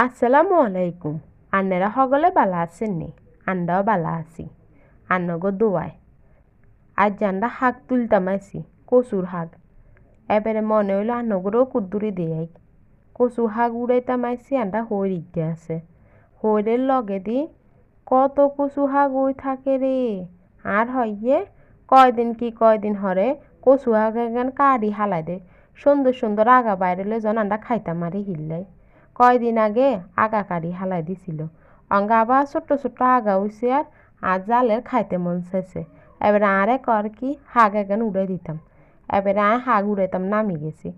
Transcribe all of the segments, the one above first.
আসসালামু আলাইকুম আন্নেরা সকলে বালা আছেন নি আন্দাও বালা আছি আন্নগো দোয়ায় আজ জান্ডা শাক তুলতাম আছি কচুর শাক এবারে মনে হইল আন্নগরও কুদ্দুরি দেয়াই কচু শাক উড়াইতাম আইসি আন্ডা হইর ইগে আছে হইরের লগে দি কত কচু শাক উই থাকে রে আর হইয়ে কয়দিন কি কয়দিন হরে কচু শাক এখান কাড়ি হালাই দে সুন্দর সুন্দর আগা বাইরে জন আন্ডা খাইতাম হিল্লাই কয়দিন আগে আগা কাড়ি হালাই দিছিল। অঙ্গা আবার ছোট্ট ছোট্ট আগা হইছে আর আর জালের খাইতে মন চাইছে। এবারে আরে কর কি হাগ এখান উড়ে দিতাম। এবারে আয় হাগ উড়াইতাম নামি গেছি।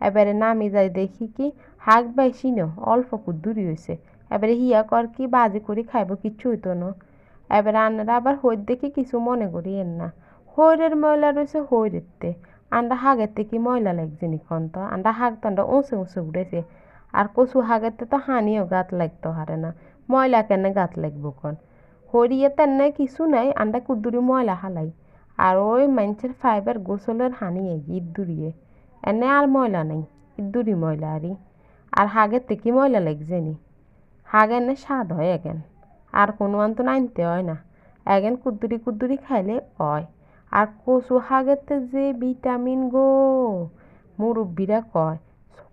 এবারে নামি যাই দেখি কি হাগ বেশি ন, অল্প কুদ্দুরি হয়েছে এবারে হিয়া কর কি বাজি করে খাইব কিচ্ছু হইতো না। এবারে আনারা আবার হইর দেখি কিছু মনে করি এর না। হইরের ময়লা রয়েছে হইরেরতে। আন্ডা হাগের থেকে ময়লা লাগছে নি তো আন্ডা হাগ তো আন্ডা উঁচে উঁচে উড়েছে আর কচু হাগেতে তো হানিও গাত লাগতো হারে না, ময়লা কেন গাত লাগবো কন। হরিয়ে তেনে কিছু নাই, আন্ডা কুদ্দুরি ময়লা হালাই, আর ওই মানুষের ফাইবার গোসলের হানি ইদ্দুরিয়ে এনে আর ময়লা নাই ইদ্দুরি ময়লা আরই আর হাগের থেকে ময়লা লাগছে নি? হাগ এনে স্বাদ হয় এগেন, আর কোনো তো আনতে হয় না। এগেন কুদ্দুরি কুদ্দুরি খাইলে হয়। আর কচু হাগেতে যে ভিটামিন গো, মুরব্বীরা কয়,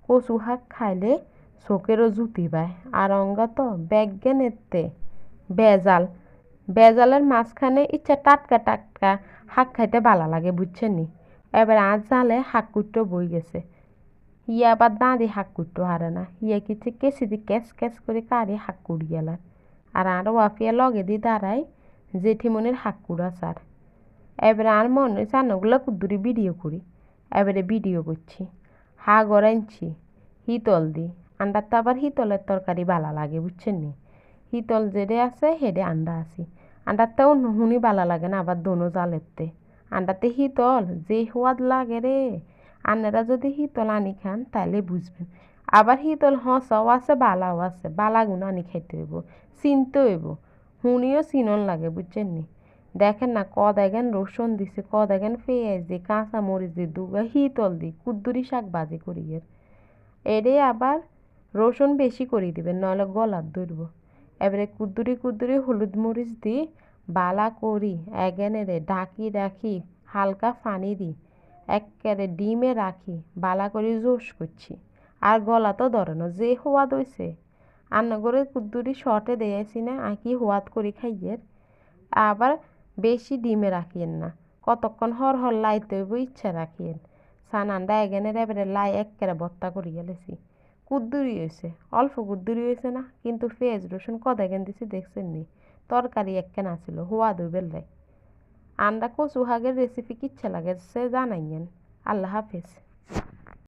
কচু শাক খাইলে চোখেরও জুতি পায়। আর অঙ্গা তো ব্যাজ্ঞানেতে বেজাল। বেজালের মাঝখানে ইচ্ছা টাটকা টাটকা শাক খাইতে ভালো লাগে, বুঝছেন নি? এবার আজ জালে শাক কুট্টো বই গেছে। হিয়া আবার দাঁড়ি শাক কুট্টো হারে না। হিয়া কিছু কেসি দি ক্যাচ ক্যাচ করে কারি শাক কুড়ি গেলার আর আর ওয়াফিয়া লগে দি দাঁড়াই জেঠিমনির শাক কুড়া সার। এবারে আর মনে আনগুলো কুদ্দুরি ভিডিও করি। এবারে ভিডিও করছি। হা গড়াইছি হিতল দি। আন্ডার তো আবার হিতলের তরকারি ভালো লাগে, বুঝছেন নি? হিতল যেডে আছে, হেডে আন্ডা আছি। আন্ডারতেও হুনি ভালো লাগে না, আবার দোনো জালেরতে। আন্ডাতে হিতল, যে সোয়াদ লাগে রে। আন্নারা যদি হিতল আনি খান তাহলে বুঝবেন। আবার হিতল হসাও আছে, বালাও আছে বালাগুন আনি খাইতে হইব, চিনতে হইব। হুনিও চিনন লাগে, বুঝছেন নি? দেখেন না ক দেখেন রসুন দিছে ক দেখেন পেঁয়াজ দি কাঁচা মরিচ দি, দুগা হিতল দি, কুদ্দুরি শাক বাজি করি এর। এরে আবার রসুন বেশি করে দিবেন নাহলে গলার ধরব এবারে কুদ্দুরি কুদ্দুরি হলুদ মরিচ দি বালা করি এগেনেরে ঢাকি রাখি হালকা পানি দি একেবারে ডিমে রাখি, বালা করে জোশ করছি। আর গলা তো ধরে না, যে হোয়াদ হয়েছে করে কুদ্দুরি শর্টে দিয়েছি না, আঁকি হোয়াদ করি খাইয়ের। আবার বেশি ডিমে রাখিয়েন না, কতক্ষণ হর হর লাইতে ইচ্ছা রাখিয়েন। সানানটা এগেনের এবারে লাই একেবারে বত্তা করিয়া লেছি। কুদ্দুরি হয়েছে। অল্প কুদ্দুরি হয়েছে না, কিন্তু পেঁয়াজ, রসুন কদা কেন দিছে দেখছেন নি তরকারি একখান আছিল, হুয়া দইবেল দেয় আন্ডা কচু হাগের রেসিপি কিচ্ছা লাগে, সে জানাইয়েন। আল্লাহ হাফেজ।